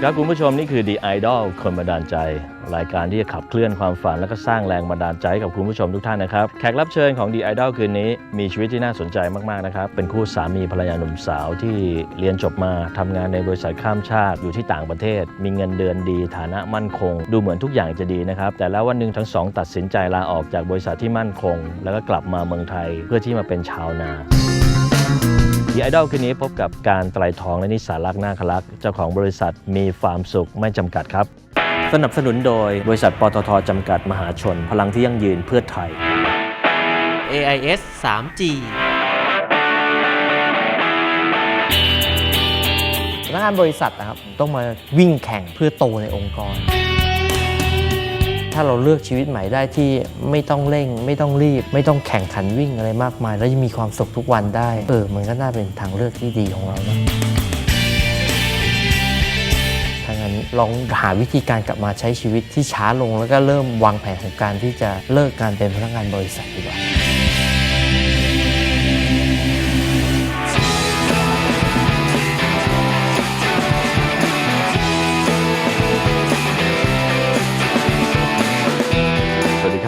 ดีครับคุณผู้ชมนี่คือ The Idol คนบันดาลใจ รายการที่จะขับเคลื่อนความฝัน และก็สร้างแรงบันดาลใจกับคุณผู้ชมทุกท่านนะครับ แขกรับเชิญของ The Idol คืนนี้ มีชีวิตที่น่าสนใจมากๆนะครับ เป็นคู่สามีภรรยาหนุ่มสาวที่เรียนจบมาทำงานในบริษัทข้ามชาติอยู่ที่ต่างประเทศ มีเงินเดือนดี ฐานะมั่นคง ดูเหมือนทุกอย่างจะดีนะครับ แต่แล้ววันหนึ่งทั้งสองตัดสินใจลาออกจากบริษัทที่มั่นคง แล้วก็กลับมาเมืองไทย เพื่อที่มาเป็นชาวนา ไอดอลคืนนี้พบกับการไตรทองและนิสารักษ์นาคลักษ์เจ้าของบริษัทมีฟาร์มสุขไม่จำกัดครับ สนับสนุนโดยบริษัทปตทจำกัดมหาชน พลังที่ยั่งยืนเพื่อไทย AIS 3G พนักงานบริษัทนะครับ ต้องมาวิ่งแข่งเพื่อโตในองค์กร ถ้าเราเลือกชีวิตใหม่ได้ที่ไม่ต้องเร่ง ไม่ต้องรีบ ไม่ต้องแข่งขันวิ่งอะไรมากมาย แล้วยังมีความสุขทุกวันได้ เออ มันก็น่าเป็นทางเลือกที่ดีของเรานะถ้างั้นลองหาวิธีการกลับมาใช้ชีวิตที่ช้าลงแล้วก็เริ่มวางแผนของการที่จะเลิกการเป็นพนักงานบริษัทดีกว่า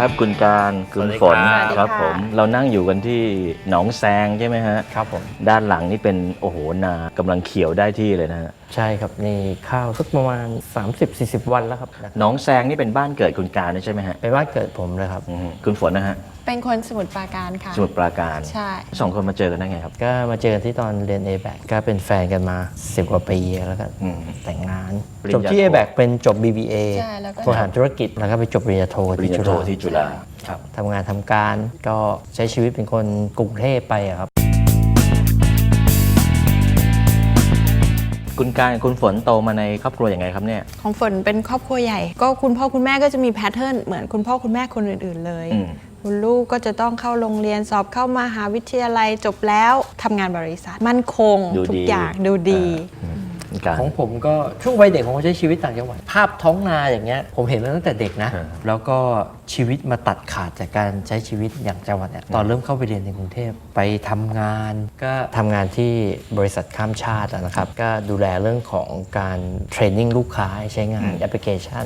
ครับคุณการคุณฝนสวัสดีครับ ครับผม เรานั่งอยู่กันที่หนองแซงใช่ไหมฮะ ครับผม ด้านหลังนี่เป็นโอ้โหนากำลังเขียวได้ที่เลยนะฮะ ใช่ครับนี่ข้าวสักประมาณ 30-40 วันแล้วครับหนองแซงนี่เป็นบ้านเกิดคุณการใช่ไหมฮะเป็นบ้านเกิดผมเลยครับ อืมคุณฝนนะฮะเป็นคนสมุทรปราการค่ะ สมุทรปราการใช่ สองคนมาเจอกันได้ไงครับก็มาเจอกันที่ตอนเรียน a b a c ก็เป็นแฟนกันมา 10 กว่าปีแล้วก็อืม แต่งงาน ปริญจญาบที่ โท a b a c เป็นจบ BBA ใช่แล้วก็ บริหารธุรกิจแล้วก็ไปจบปริญญาโทปริญที่ญาจุโทฬาที่จุฬาครับ ทำงานทำการก็ใช้ชีวิตเป็นคนกรุงเทพไปอะครับ คุณการกับคุณฝนโตมาในครอบครัวอย่างไงครับเนี่ย ของฝนเป็นครอบครัวใหญ่ ก็คุณพ่อคุณแม่ก็จะมีแพทเทิร์นเหมือนคุณพ่อคุณแม่คนอื่น ๆ เลย อืม คุณลูกก็จะต้องเข้าโรงเรียนสอบเข้ามาหาวิทยาลัยจบแล้วทำงานบริษัท มั่นคงดูทุดีกอย่างดูดีอืมคุณการ ของผมก็ช่วงวัยเด็กผมก็ใช้ชีวิตต่างจังหวัดภาพท้องนาอย่างเงี้ยผมเห็นมาตั้งแต่เด็กนะ อ่า แล้วก็ ชีวิตมาตัดขาดจากการใช้ชีวิตอย่างจังหวัดเนี่ยตอนเริ่มเข้าไปเรียนในกรุงเทพไปทำงาน ก็ทำงานที่บริษัทข้ามชาติอะนะครับ ก็ดูแลเรื่องของการเทรนนิ่งลูกค้าให้ใช้งานแอปพลิเคชัน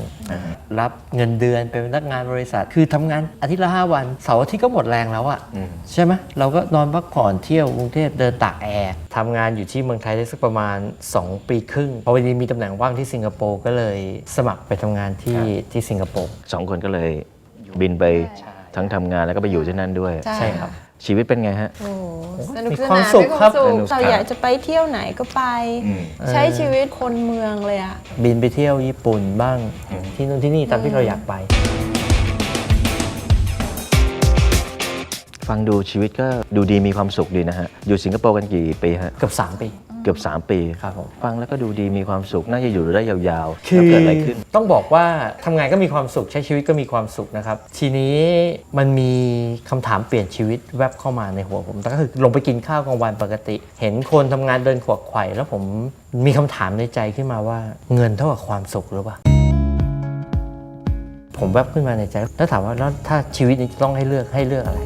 รับเงินเดือนเป็นพนักงานบริษัท คือทำงานอาทิตย์ละ 5 วันเสาร์อาทิตย์ก็หมดแรงแล้วอะอืมใช่ไหมเราก็นอนพักผ่อนเที่ยวกรุงเทพเดินตากแอร์ทำงานอยู่ที่เมืองไทยได้สักประมาณ 2 ปีครึ่งพอวันนี้มีตำแหน่งว่างที่สิงคโปร์ก็เลยสมัครไปทำงานที่ที่สิงคโปร์สองคนก็เลย บินไปทั้งทำงานแล้วก็ไปอยู่ที่นั่นด้วย ใช่ ใช่ครับ ชีวิตเป็นไงฮะ โอ้โหสนุกมีสความนานสุขมีครับสุขสนุกเราอยากจะไปเที่ยวไหนก็ไป อืม ใช้ชีวิตคนเมืองเลยอะ บินไปเที่ยวญี่ปุ่นบ้างที่นู่นที่นี่ตามที่เราอยากไป ฟังดูชีวิตก็ดูดีมีความสุขดีนะฮะ อยู่สิงคโปร์กันกี่ปีฮะ เกือบ3 ปี เกือบ 3 ปีครับผม ฟังแล้วก็ดูดีมีความสุข น่าจะอยู่ได้ยาวๆคืแล้วอเกิดอะไรขึ้น ต้องบอกว่าทำงานก็มีความสุขใช้ชีวิตก็มีความสุขนะครับ ทีนี้มันมีคำถามเปลี่ยนชีวิตแวบเข้ามาในหัวผมแต่ก็คือลงไปกินข้าวกลางวันปกติ เห็นคนทำงานเดินขวักไขว่แล้วผมมีคำถามในใจขึ้นมาว่าเงินเท่ากับความสุขหรือเปล่า ผมแวบขึ้นมาในใจ แล้วถามว่าแล้วถ้าชีวิตนี้จะต้องให้เลือกให้เลือกอะไร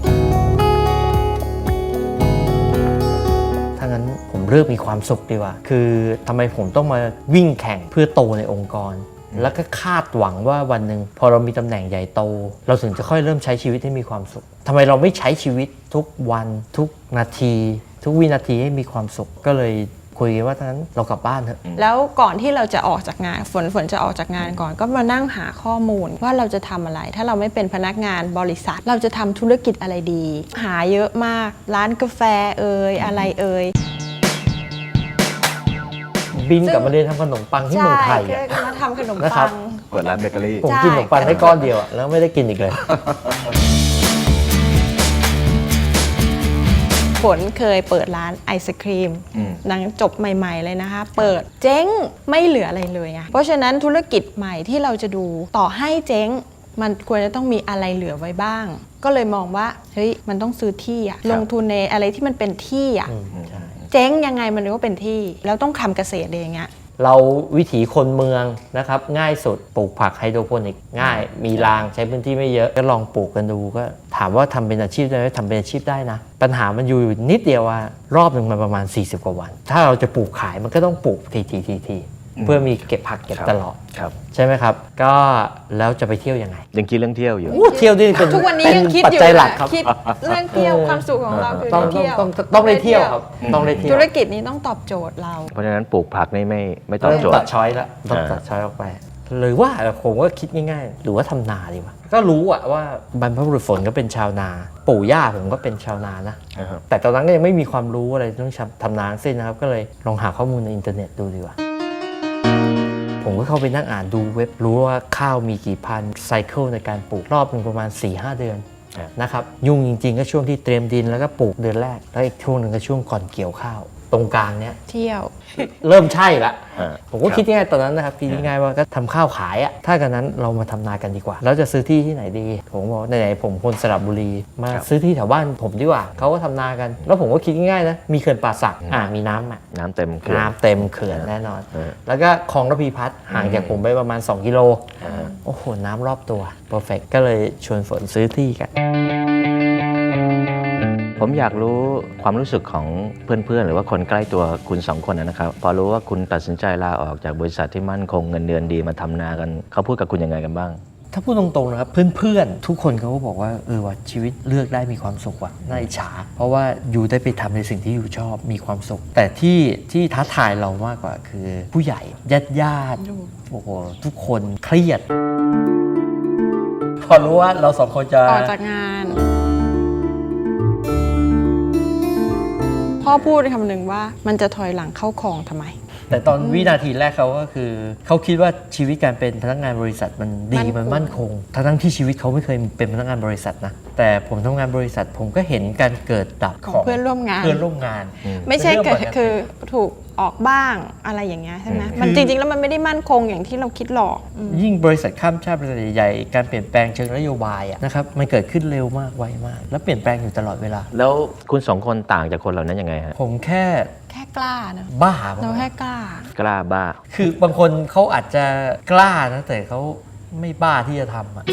เลือกมีความสุขดีกว่า คือทำไมผมต้องมาวิ่งแข่งเพื่อโตในองค์กร แล้วก็คาดหวังว่าวันหนึ่งพอเรามีตำแหน่งใหญ่โต เราถึงจะค่อยเริ่มใช้ชีวิตให้มีความสุขทำไมเราไม่ใช้ชีวิตทุกวันทุกนาที ทุกวินาทีให้มีความสุขก็เลยคุยกันว่าทั้งนั้นเรากลับบ้านเถอะแล้วก่อนที่เราจะออกจากงานฝนฝนจะออกจากงานก่อน ก็มานั่งหาข้อมูลว่าเราจะทำอะไร ถ้าเราไม่เป็นพนักงานบริษัท เราจะทำธุรกิจอะไรดี หาเยอะมาก ร้านกาแฟเอ่ยอะไรเอ่ย บินกลับมาเรียนทำขนมปังที่เมืองไทยใช่อะ ก็มาทำขนมนะครับปังเปิดร้านเบเกอรี่ ผมใช่กินขนมปังได้ก้อนเดียวอะแล้วไม่ได้กินอีกเลย ฝนเคยเปิดร้านไอศครีมอืมนางจบใหม่ ๆ เลยนะคะ เปิดเจ๊งไม่เหลืออะไรเลยอะเพราะฉะนั้นธุรกิจใหม่ที่เราจะดูต่อให้เจ๊ง มันควรจะต้องมีอะไรเหลือไว้บ้าง ก็เลยมองว่าเฮ้ยมันต้องซื้อที่อะลงทุนในอะไรที่มันเป็นที่อะ อืมใช่ เจ๊งยังไงมันก็เป็นที่แล้วต้องทำเกษตรเองอะเราวิถีคนเมืองนะครับ ง่ายสุดปลูกผักไฮโดรโปนิกง่ายมีรางใช้พื้นที่ไม่เยอะ ก็ลองปลูกกันดูก็ถามว่าทำเป็นอาชีพได้ไหมทำเป็นอาชีพได้นะ ปัญหามันอยู่นิดเดียวว่ารอบหนึ่งมันประมาณ 40 กว่าวัน ถ้าเราจะปลูกขายมันก็ต้องปลูกทีทีทีที เพื่อมีเก็บผักเก็บครับตลอดครับใช่ไหมครับ ก็แล้วจะไปเที่ยวยังไงยังคิดเรื่องเที่ยวอยู่อู้เที่ยวนี่เป็นทุกวันนี้เป็นยังคิดปัจอยู่จัยหลักนะครับคิดเรื่องเที่ยวความสุขของเราคือต้องเที่ยวต้องต้องต้องได้เที่ยวครับต้องได้เที่ยวธุรกิจนี้ต้องตอบโจทย์เรา เพราะฉะนั้นปลูกผักนี่ไม่ไม่ตอบเริ่มโจทตัดย์ช้อยละต้องอ่าตัดช้อยออกไปหรือว่าผมก็คิดง่ายๆ หรือว่าทำนาดีวะก็รู้อะว่าบรรพบุรุษฝนก็เป็นชาวนา ปู่ย่าผมก็เป็นชาวนานะนะครับแต่ตอนนั้นก็ยังไม่มีความรู้อะไรเรื่องทำนาทั้งสิ้นนะครับ ก็เลยลองหาข้อมูลในอินเทอร์เน็ตดูดีกว่าผม ก็เข้าไปนั่งอ่านดูเว็บรู้ว่าข้าวมีกี่พันไซเคิลในการปลูกรอบหนึ่งประมาณ 4-5 เดือนครับนะครับยุ่งจริงๆ ก็ช่วงที่เตรียมดินแล้วก็ปลูกเดือนแรก แล้วอีกช่วงหนึ่งก็ช่วงก่อนเกี่ยวข้าว ตรงกลางเนี้ยเที่ยว เริ่มใช่ละ อ่าผมก็คิดง่ายๆตอนนั้นนะครับคิดง่ายๆว่าก็ทำข้าวขายอะถ้ากันนั้นเรามาทำนากันดีกว่า แล้วจะซื้อที่ที่ไหนดี ผมบอกไหนๆผมคนสระบุรีมาครับซื้อที่แถวบ้านผมดีกว่าเขาก็ทำนากัน แล้วผมก็คิดง่ายๆนะมีเขื่อนป่าสักอ่ามีน้ำอะน้ำเต็มเขื่อน น้ำเต็มเขื่อนแน่นอน เออ แล้วก็คลองระพีพัฒน์ห่างจากผมไปประมาณ 2 กิโลอ่าโอ้โหน้ำรอบตัวเพอร์เฟกก็เลยชวนฝนซื้อที่กัน ผมอยากรู้ความรู้สึกของเพื่อนๆ หรือว่าคนใกล้ตัวคุณสองคนนะครับ พอรู้ว่าคุณตัดสินใจลาออกจากบริษัทที่มั่นคงเงินเดือนดีมาทำนากัน เขาพูดกับคุณยังไงกันบ้าง ถ้าพูดตรงๆนะครับเพื่อนๆ ทุกคนเขาก็บอกว่าเออว่าชีวิตเลือกได้มีความสุขว่ะน่าอิจฉา เพราะว่าอยู่ได้ไปทำในสิ่งที่อยู่ชอบมีความสุข แต่ที่ที่ท้าทายเรามากกว่าคือ ผู้ใหญ่ญาติญาติๆโอ้โหทุกคนเครียด พอรู้ว่าเราสองคนจะออกจากงาน พ่อพูดคำหนึ่งว่ามันจะถอยหลังเข้าคลองทำไม แต่ตอนวินาทีแรกเขาก็คือ เขาคิดว่าชีวิตการเป็นพนักงานบริษัทมันดีมั่นคงมันมั่นคง ทั้งๆที่ชีวิตเขาไม่เคยเป็นพนักงานบริษัทนะ แต่ผมทำงานบริษัทผมก็เห็นการเกิดดับของเพื่อนร่วมงาน เพื่อนร่วมงาน ไม่ใช่เป็นเกิดรื่องปกติคือถูกออกบ้างอะไรอย่างเงี้ยใช่ไหมอืมมันจริง ๆ แล้วมันไม่ได้มั่นคงอย่างที่เราคิดหรอกอืมยิ่งบริษัทข้ามชาติบริษัทใหญ่ๆการเปลี่ยนแปลงเชิงนโยบายอะนะครับมันเกิดขึ้นเร็วมากไวมาก แล้วเปลี่ยนแปลงอยู่ตลอดเวลา แล้วคุณสองคนต่างจากคนเหล่านั้นยังไงฮะ ผมแค่แค่ กล้านะบ้าเราแค่กล้า กล้าบ้า คือบางคนเขาอาจจะกล้านะแต่เขาไม่บ้าที่จะทำอะ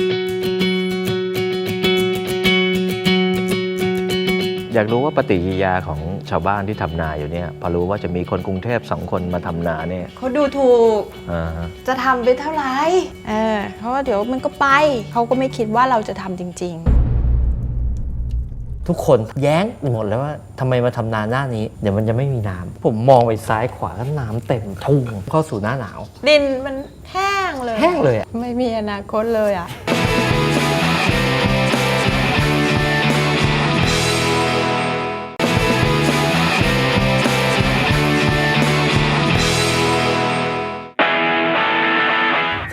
อยากรู้ว่าปฏิกิริยาของชาวบ้านที่ทำนาอยู่เนี่ย พอรู้ว่าจะมีคนกรุงเทพสองคนมาทำนาเนี่ยเขาดูถูก อ่าฮะจะทำไปเท่าไหร่เออเพราะว่าเดี๋ยวมันก็ไป เขาก็ไม่คิดว่าเราจะทำจริง ทุกคนแย้งหมดแล้วว่าทำไมมาทำนาหน้านี้ เดี๋ยวมันจะไม่มีน้ำผมมองไปซ้ายขวาก็น้ำเต็มทุ่งเข้าสู่หน้าหนาวๆดินมันแห้งเลย แห้งเลยอะไม่มีอนาคตเลยอะ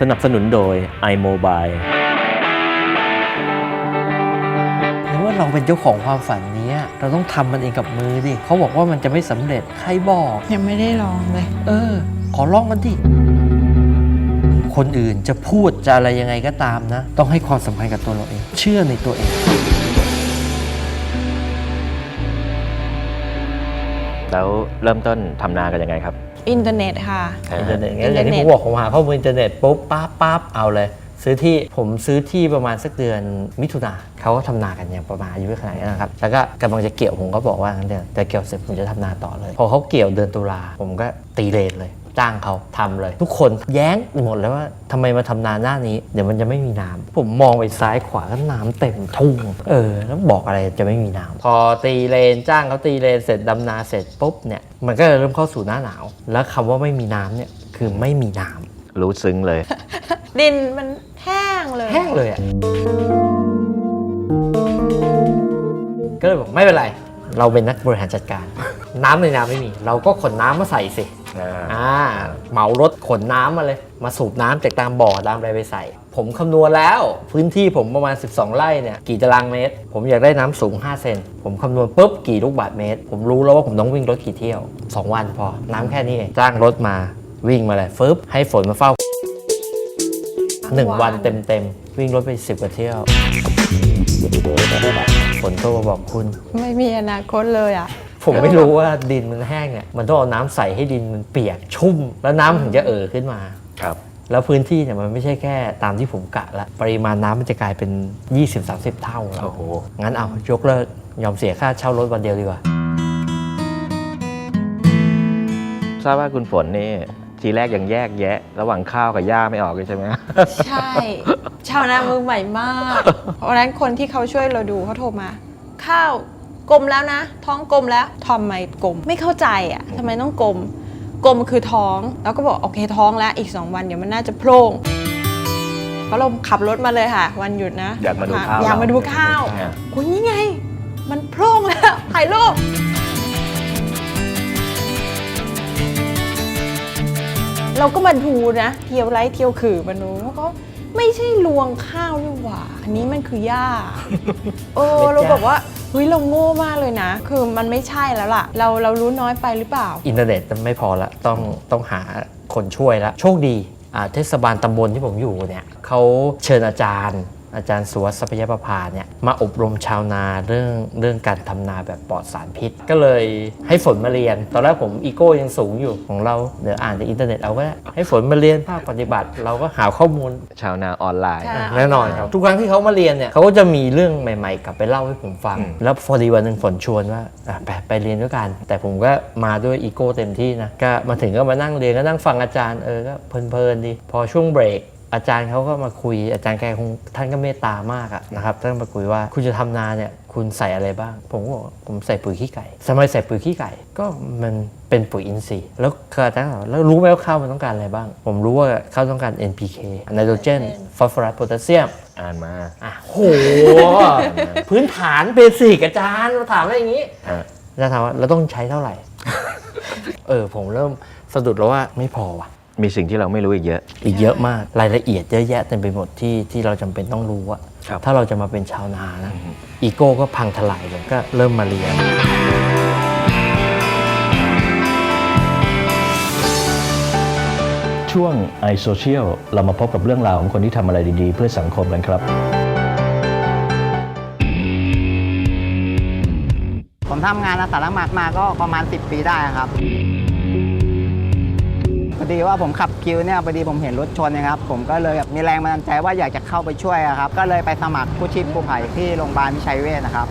สนับสนุนโดย iMobile เราเป็นเจ้าของความฝันเนี้ยเราต้องทำมันเองกับมือดิเขาบอกว่ามันจะไม่สำเร็จใครบอกยังไม่ได้ลองเลย เออ ขอลองกันดิคนอื่นจะพูดจะอะไรยังไงก็ตามนะ ต้องให้ความสำคัญกับตัวเราเอง เชื่อในตัวเอง แล้วเริ่มต้นทำนากันยังไงครับ อินเทอร์เน็ตค่ะ อินเทอร์เน็ตอิงั้นนอเทอย่างร์ที่เน็ผตมบอกผมหาข้อมูลอินเทอร์เน็ตปุ๊บปั๊บปั๊บเอาเลย ซื้อที่ผมซื้อที่ประมาณสักเดือนมิถุนาเขาก็ทำนากันอย่างประมาณอายุขนาดนี้นะครับแล้วก็กำลังจะเกี่ยวผมก็บอกว่างั้นเดี๋ยวแต่เกี่ยวเสร็จผมจะทำนาต่อเลย พอเขาเกี่ยวเดือนตุลาผมก็ตีเลนเลยจ้างเขาทำเลย ทุกคนแย้งหมดแล้วว่าทำไมมาทำนาหน้านี้ เดี๋ยวมันจะไม่มีน้ำผมมองไปซ้ายขวาก็น้ำเต็มทุ่งเออ แล้วบอกอะไรจะไม่มีน้ำพอตีเลนจ้างเขาตีเลนเสร็จดำนาเสร็จปุ๊บเนี่ยมันก็เริ่มเข้าสู่หน้าหนาว แล้วคำว่าไม่มีน้ำเนี่ยคือไม่มีน้ำรู้ซึ้งเลย ดินมัน แห้งเลย แห้งเลยอะ ก็เลยบอกไม่เป็นไร เราเป็นนักบริหารจัดการ น้ำในน้ำไม่มี เราก็ขนน้ำมาใส่สิ อ่าอ่าเหมารถขนน้ำมาเลย มาสูบน้ำจากตามบ่อตามอะไรไปใส่ ผมคำนวณแล้ว พื้นที่ผมประมาณ 12 ไร่เนี่ย กี่ตารางเมตร ผมอยากได้น้ำสูง 5 เซน ผมคำนวณปุ๊บกี่ลูกบาศก์เมตร ผมรู้แล้วว่าผมต้องวิ่งรถกี่เที่ยว 2 วันพอ น้ำแค่นี้เองจ้างรถมาวิ่งมาเลยฟึบให้ฝนมาเฝ้า หนึ่งวันเต็มๆ วิ่งรถไป10กว่าเที่ยวฝนโทรมาบอกคุณ ไม่มีอนาคตเลยอะ ผมไม่รู้ว่าดินมันแห้งเนี่ยมันต้องเอาน้ำใส่ให้ดินมันเปียกชุ่ม แล้วน้ำถึงจะเอ่อขึ้นมา ครับ แล้วพื้นที่เนี่ยมันไม่ใช่แค่ตามที่ผมกะละ ปริมาณน้ำมันจะกลายเป็น 20-30 เท่าแล้ว โอ้โห งั้นเอายกเลิกยอมเสียค่าเช่ารถวันเดียวดีกว่า ทราบว่าคุณฝนนี่ ทีแรกยังแยกแยะ ระหว่างข้าวกับหญ้าไม่ออกเลยใช่ไหม ใช่ ชาวนามือใหม่มาก เพราะฉะนั้นคนที่เขาช่วยเราดูเขาโทรมา ข้าวกลมแล้วนะ ท้องกลมแล้วทำไมกลม ไม่เข้าใจอะทำไมต้องกลม กลมคือท้อง แล้วก็บอกโอเคท้องแล้วอีก 2 วันเดี๋ยวมันน่าจะโพร่งเพราะเราขับรถมาเลยค่ะ วันหยุดนะอยากมาดูข้าวอยากมาดูข้าวอ่าคุณนี่ไง มันโพร่งแล้วถ่ายรูป เราก็มาดูนะเที่ยวไร้เที่ยวขือมาดูแล้วก็ไม่ใช่รวงข้าวนี่หว่า อันนี้มันคือหญ้าเออเราแบบว่าเฮ้ยเราโง่มากเลยนะ คือมันไม่ใช่แล้วล่ะ เราเรารู้น้อยไปหรือเปล่า อินเทอร์เน็ตไม่พอละต้องต้องหาคนช่วยละโชคดีอ่าเทศบาลตำบลที่ผมอยู่เนี่ยเขาเชิญอาจารย์ อาจารย์สุวัสดิ์ทรัพยประภาเนี่ยมาอบรมชาวนาเรื่องเรื่องการทำนาแบบปลอดสารพิษ ก็เลยให้ฝนมาเรียน ตอนแรกผมอีโก้ยังสูงอยู่ของเราเดี๋ยวอ่านในอินเทอร์เน็ตเอาก็ได้ให้ฝนมาเรียนภาคปฏิบัติเราก็หาข้อมูลชาวนาออนไลน์ใช่แน่นอนครับทุกครั้งที่เขามาเรียนเนี่ยเขาก็จะมีเรื่องใหม่ ๆ กลับไปเล่าให้ผมฟังอืมแล้วพอดีวันหนึ่งฝนชวนว่าอะไปไปเรียนด้วยกัน แต่ผมก็มาด้วยอีโก้เต็มที่นะก็มาถึงก็มานั่งเรียนก็นั่งฟังอาจารย์เออก็เพลินๆดีพอช่วงเบรก อาจารย์เขาก็มาคุยอาจารย์แกคงท่านก็เมตตามากอะนะครับท่านมาคุยว่าคุณจะทำนาเนี่ยคุณใส่อะไรบ้าง ผมก็บอกว่าผมใส่ปุ๋ยขี้ไก่ทำไมใส่ปุ๋ยขี้ไก่ ก็มันเป็นปุ๋ยอินทรีย์แล้วคืออาจารย์ก็ถามว่าแล้วรู้ไหมว่าข้าวมันต้องการอะไรบ้าง ผมรู้ว่าข้าวต้องการ NPK ไนโตรเจนฟอสฟอรัสโพแทสเซียมอ่านมาอะโห พื้นฐานเบสิกอาจารย์มาถามอะไรอย่างนี้อะอาจารย์ถามว่าเราต้องใช้เท่าไหร่ เออผมเริ่มสะดุดแล้วว่าไม่พอว่ะ มีสิ่งที่เราไม่รู้อีกเยอะ อีกเยอะมากรายละเอียดเยอะแยะเต็มไปหมดที่ที่เราจำเป็นต้องรู้อะครับถ้าเราจะมาเป็นชาวนานะอีโก้ก็พังทลายเลยก็เริ่มมาเรียน ช่วง i Social เรามาพบกับเรื่องราวของคนที่ทำอะไรดีๆ เพื่อสังคมกันครับ ผมทำงานอาสาสมัครมาก็ประมาณ 10 ปีได้ครับพ อดีว่าผมขับคิวเนี่ยพอดีผมเห็นรถชนนะครับ ผมก็เลยแบบมีแรงบันดาลใจว่าอยากจะเข้าไปช่วยครับ ก็เลยไปสมัครกู้ชีพกู้ภัยที่โรงพยาบาลวิชัยเวชนะครับ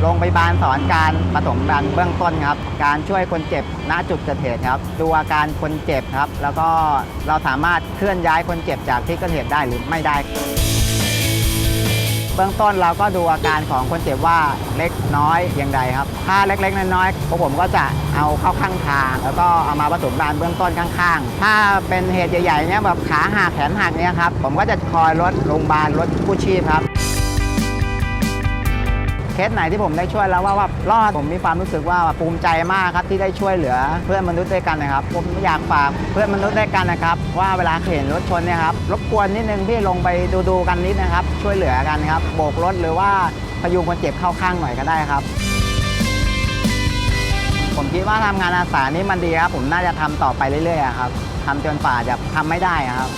โรงพยาบาลสอนการปฐมพยาบาลเบื้องต้นครับ การช่วยคนเจ็บณจุดเกิดเหตุครับ ดูอาการคนเจ็บครับ แล้วก็เราสามารถเคลื่อนย้ายคนเจ็บจากที่เกิดเหตุได้หรือไม่ได้ เบื้องต้นเราก็ดูอาการของคนเจ็บว่าเล็กน้อยอย่างไรครับ ถ้าเล็กๆน้อยๆพวกผมก็จะเอาเข้าข้างทาง แล้วก็เอามาผสมบาลเบื้องต้นข้างๆ ถ้าเป็นเหตุใหญ่ๆเนี่ยแบบขาหักแขนหักเนี่ยครับผมก็จะคอยรถโรงพยาบาลรถกู้ชีพครับ สไหนที่ผมได้ช่วยแล้วว่าว่ารอดผมมีความรู้สึกว่าภูมิใจมากครับที่ได้ช่วยเหลือเพื่อนมนุษย์ด้วยกันนะครับ ผมอยากฝากเพื่อนมนุษย์ด้วยกันนะครับ ว่าเวลาเห็นรถชนเนี่ยครับรบกวนนิดนึงพี่ลงไปดูดูกันนิดนะครับ ช่วยเหลือกันครับโบกรถหรือว่าพยุงคนเจ็บเข้าข้างหน่อยก็ได้ครับ ผมคิดว่าทำงานอาสานี่มันดีครับผมน่าจะทำต่อไปเรื่อยๆครับทำจนป่าจะทำไม่ได้ครับ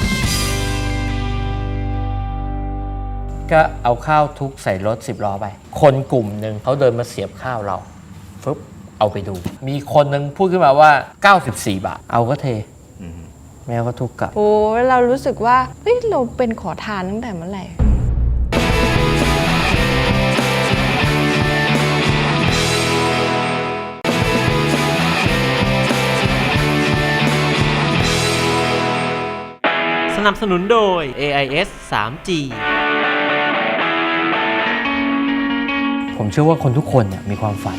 ก็เอาข้าวทุกใส่รถสิบล้อไป คนกลุ่มหนึ่งเขาเดินมาเสียบข้าวเราฟึบเอาไปดู มีคนหนึ่งพูดขึ้นมาว่า 94 บาท เอาก็เท แม่ก็ทุกข์กับ โอ้เรารู้สึกว่าเฮ้ยเราเป็นขอทานตั้งแต่เมื่อไหร่สนับสนุนโดย AIS 3G ผมเชื่อว่าคนทุกคนเนี่ยมีความฝัน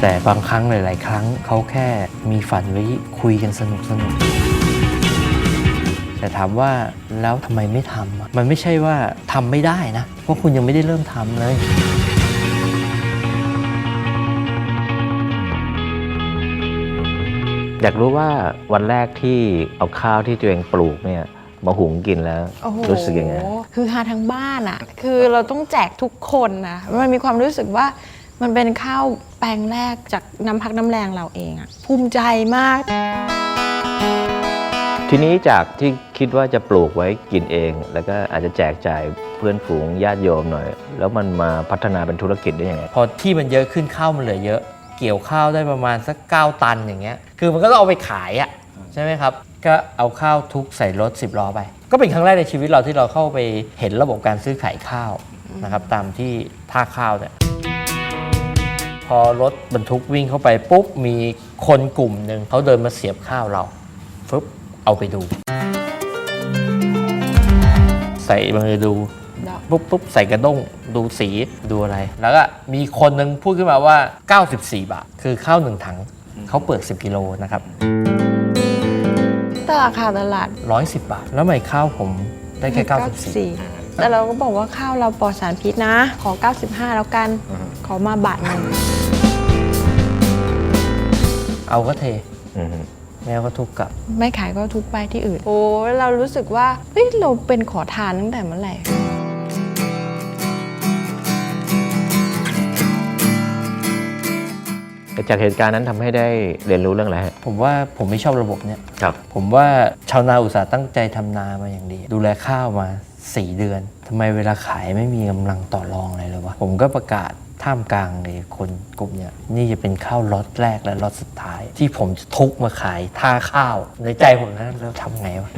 แต่บางครั้งหลาย ๆ ครั้งเขาแค่มีฝันไว้คุยกันสนุกสนุกแต่ถามว่าแล้วทำไมไม่ทำมันไม่ใช่ว่าทำไม่ได้นะ เพราะคุณยังไม่ได้เริ่มทำเลยอยากรู้ว่าวันแรกที่เอาข้าวที่ตัวเองปลูกเนี่ย มาหุงกินแล้ว โอ้โหรู้สึกยังไง คือหาทั้งบ้านอะคือเราต้องแจกทุกคนนะมันมีความรู้สึกว่ามันเป็นข้าวแปลงแรกจากน้ำพักน้ำแรงเราเองอะภูมิใจมาก ทีนี้จากที่คิดว่าจะปลูกไว้กินเอง แล้วก็อาจจะแจกจ่ายเพื่อนฝูงญาติโยมหน่อย แล้วมันมาพัฒนาเป็นธุรกิจได้ยังไง พอที่มันเยอะขึ้นข้าวมันเหลือเยอะ เกี่ยวข้าวได้ประมาณสัก 9 ตันอย่างเงี้ย คือมันก็ต้องเอาไปขายอะ่ะใช่ไหมครับ ก็เอาข้าวทุกใส่รถ 10ล้อไป ก็เป็นครั้งแรกในชีวิตเราที่เราเข้าไปเห็นระบบการซื้อขายข้าวนะครับตามที่ท่าข้าวเนี่ยพอรถบรรทุกวิ่งเข้าไปปุ๊บมีคนกลุ่มหนึ่งเขาเดินมาเสียบข้าวเราฟึบเอาไปดู ใส่มือดูปุ๊บปุ๊บใส่กระด้งดูสีดูอะไร แล้วก็มีคนหนึ่งพูดขึ้นมาว่า 94 บาท คือข้าวหนึ่งถังเขาเปลือก10 กิโลนะครับ แต่ราคาตลาด 110 บาท แล้วทำไมข้าวผมได้แค่ 94 94 แต่เราก็บอกว่าข้าวเราปลอดสารพิษนะ ขอ 95 แล้วกันขอมาบาทหนึงเอาก็เท อือฮึแมวก็ทุกกลับ ไม่ขายก็ทุกไปที่อื่น โอ้เรารู้สึกว่า เฮ้ย เราเป็นขอทานตั้งแต่เมื่อไหร่ จากเหตุการณ์นั้นทำให้ได้เรียนรู้เรื่องอะไรฮะผมว่าผมไม่ชอบระบบเนี้ยครับผมว่าชาวนาอุตสาห์ตั้งใจทำนามาอย่างดี ดูแลข้าวมา 4 เดือนทำไมเวลาขายไม่มีกำลังต่อรองอะไรเลยวะผมก็ประกาศ ท่ามกลางเลยคนกลุ่มเนี้ยนี่จะเป็นข้าวล็อตแรกและล็อตสุดท้าย ที่ผมจะทุกมาขายท่าข้าว ในใจผมนะแล้วทำไงวะ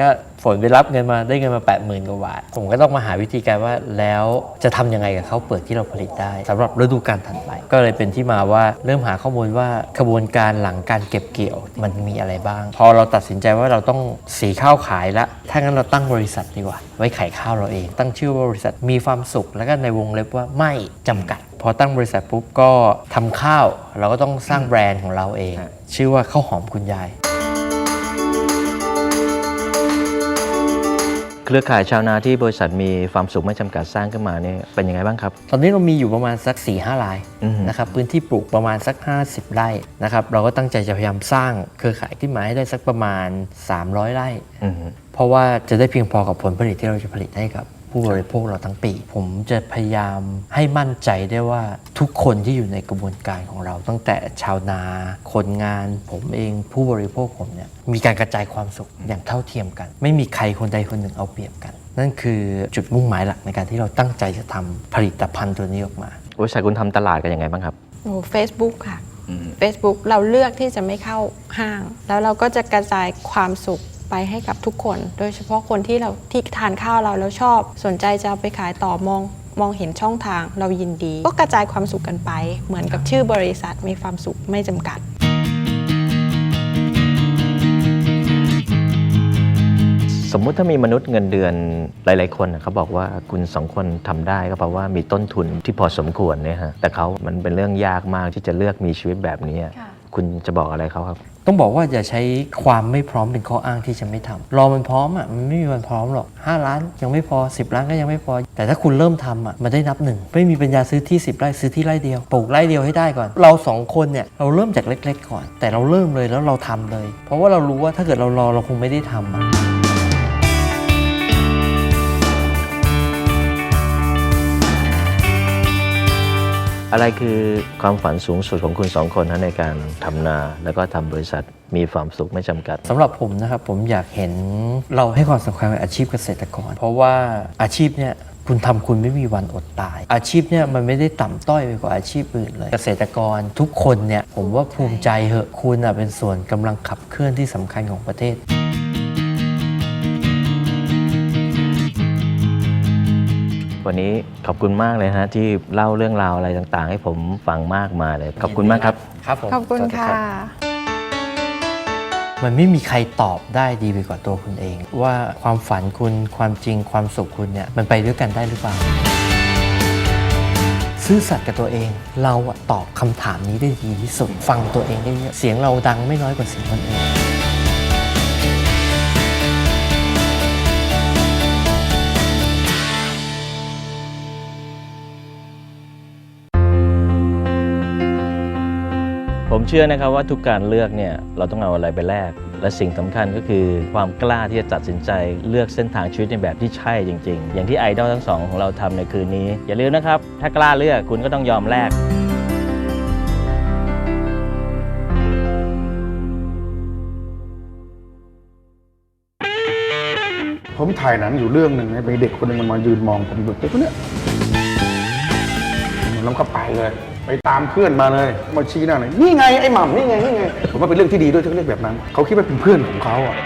ก็ฝนไปรับเงินมาได้เงินมา 8 0,000กว่าบาท ผมก็ต้องมาหาวิธีการว่าแล้วจะทำยังไงกับข้าวเปลือกที่เราผลิตได้สำหรับฤดูกาลถัดไป ก็เลยเป็นที่มาว่าเริ่มหาข้อมูลว่าขบวนการหลังการเก็บเกี่ยวมันมีอะไรบ้าง พอเราตัดสินใจว่าเราต้องสีข้าวขายละถ้างั้นเราตั้งบริษัทดีกว่า ไว้ขายข้าวเราเอง ตั้งชื่อว่าบริษัทมีความสุขแล้วก็ในวงเล็บว่าไม่จำกัด พอตั้งบริษัทปุ๊บก็ทำข้าว เราก็ต้องสร้างแบรนด์ของเราเอง ชื่อว่าข้าวหอมคุณยาย เครือข่ายชาวนาที่บริษัทมีความสุขไม่จำกัดสร้างขึ้นมาเนี่ยเป็นยังไงบ้างครับ ตอนนี้เรามีอยู่ประมาณสัก4ี่ห้าลายอือฮึนะครับพื้นที่ปลูกประมาณสัก 50 ไร่นะครับเราก็ตั้งใจจะพยายามสร้างเครือข่ายขึ้นมาให้ได้สักประมาณ 300 ไร่อือฮึเพราะว่าจะได้เพียงพอกับผลผลิตที่เราจะผลิตให้กับ ผู้บริโภคเราทั้งปี ผมจะพยายามให้มั่นใจได้ว่าทุกคนที่อยู่ในกระบวนการของเรา ตั้งแต่ชาวนา คนงาน ผมเองผู้บริโภคผมเนี่ยมีการกระจายความสุขอย่างเท่าเทียมกัน ไม่มีใครคนใดคนหนึ่งเอาเปรียบกัน นั่นคือจุดมุ่งหมายหลักในการที่เราตั้งใจจะทำผลิตภัณฑ์ตัวนี้ออกมาบริษัทคุณทำตลาดกันยังไงบ้างครับโอ้เฟซบุ๊กค่ะ Facebook เราเลือกที่จะไม่เข้าห้าง แล้วเราก็จะกระจายความสุข ไปให้กับทุกคน โดยเฉพาะคนที่เราที่ทานข้าวเราแล้วชอบ สนใจจะเอาไปขายต่อมองมองเห็นช่องทางเรายินดี ก็กระจายความสุขกันไป เหมือนกับชื่อบริษัทมีความสุขไม่จำกัด สมมุติถ้ามีมนุษย์เงินเดือนหลาย ๆ คนน่ะเขาบอกว่าคุณสองคนทำได้ก็แปลว่ามีต้นทุนที่พอสมควรเนี่ยฮะแต่เขามันเป็นเรื่องยากมากที่จะเลือกมีชีวิตแบบนี้ค่ะ คุณจะบอกอะไรเขาครับ ต้องบอกว่าอย่าใช้ความไม่พร้อมเป็นข้ออ้างที่จะไม่ทำรอมันพร้อมอะมันไม่มีวันพร้อมหรอก 5 ล้านยังไม่พอ 10 ล้านก็ยังไม่พอ แต่ถ้าคุณเริ่มทำอะมันได้นับหนึ่งไม่มีปัญญาซื้อที่ 10ไร่ซื้อที่ไร่เดียวปลูกไร่เดียวให้ได้ก่อน เราสองคนเนี่ยเราเริ่มจากเล็ก ๆ ก่อน แต่เราเริ่มเลยแล้วเราทำเลย เพราะว่าเรารู้ว่าถ้าเกิดเรารอเราคงไม่ได้ทำอะ อะไรคือความฝันสูงสุดของคุณสองคนนะในการทำนา แล้วก็ทำบริษัทมีความสุขไม่จำกัด สำหรับผมนะครับผมอยากเห็นเราให้ความสำคัญกับอาชีพเกษตรกร เพราะว่าอาชีพเนี่ยคุณทำคุณไม่มีวันอดตาย อาชีพเนี่ยมันไม่ได้ต่ำต้อยไปกว่าอาชีพอื่นเลย เกษตรกรทุกคนเนี่ยผมว่าภูมิใจเหอะคุณอะเป็นส่วนกำลังขับเคลื่อนที่สำคัญของประเทศ วันนี้ขอบคุณมากเลยฮะที่เล่าเรื่องราวอะไรต่างๆ ให้ผมฟังมากมายเลย ขอบคุณมากครับ ครับผมขอบคุณสวัสดีค่ะรับมันไม่มีใครตอบได้ดีไปกว่าตัวคุณเอง ว่าความฝันคุณความจริงความสุขคุณเนี่ยมันไปด้วยกันได้หรือเปล่า ซื่อสัตย์กับตัวเอง เราอะตอบคำถามนี้ได้ดีที่สุด ฟังตัวเองได้เยอะเสียงเราดังไม่น้อยกว่าเสียงคนอื่น ผมเชื่อนะครับว่าทุกการเลือกเนี่ยเราต้องเอาอะไรไปแลกและสิ่งสำคัญก็คือความกล้าที่จะตัดสินใจเลือกเส้นทางชีวิตในแบบที่ใช่จริง ๆ อย่างที่ไอดอลทั้งสองของเราทำในคืนนี้ อย่าลืมนะครับ ถ้ากล้าเลือกคุณก็ต้องยอมแลกผมถ่ายหนังอยู่เรื่องหนึ่งนี่ยมีเด็กคนหนึ่งมันมายืนมองผมแบบเด็กคนเนี้ยแล้วก็ไปเลย ไปตามเพื่อนมาเลย มาชี้หน้าเลยนี่ไงไอ้หม่ำนี่ไงนี่ไงผมว่าเป็นเรื่องที่ดีด้วยที่เขาเรียกแบบนั้น เขาคิดว่าเป็นเพื่อนของเขาอะ